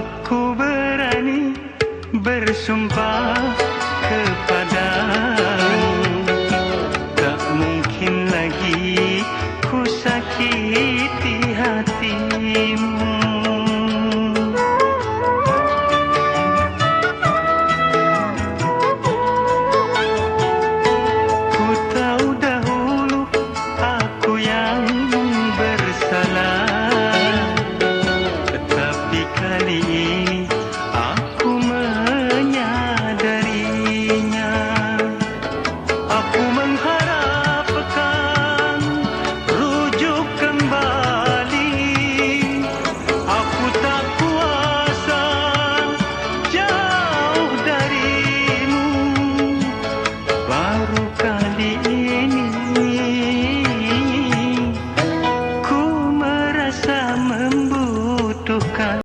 Aku berani bersumpah kepadamu. Tak mungkin lagi ku sakiti hatimu hari aku menyadarinya. Aku mengharapkan rujuk kembali. Aku tak kuasa jauh darimu. Baru kali ini ku merasa membutuhkan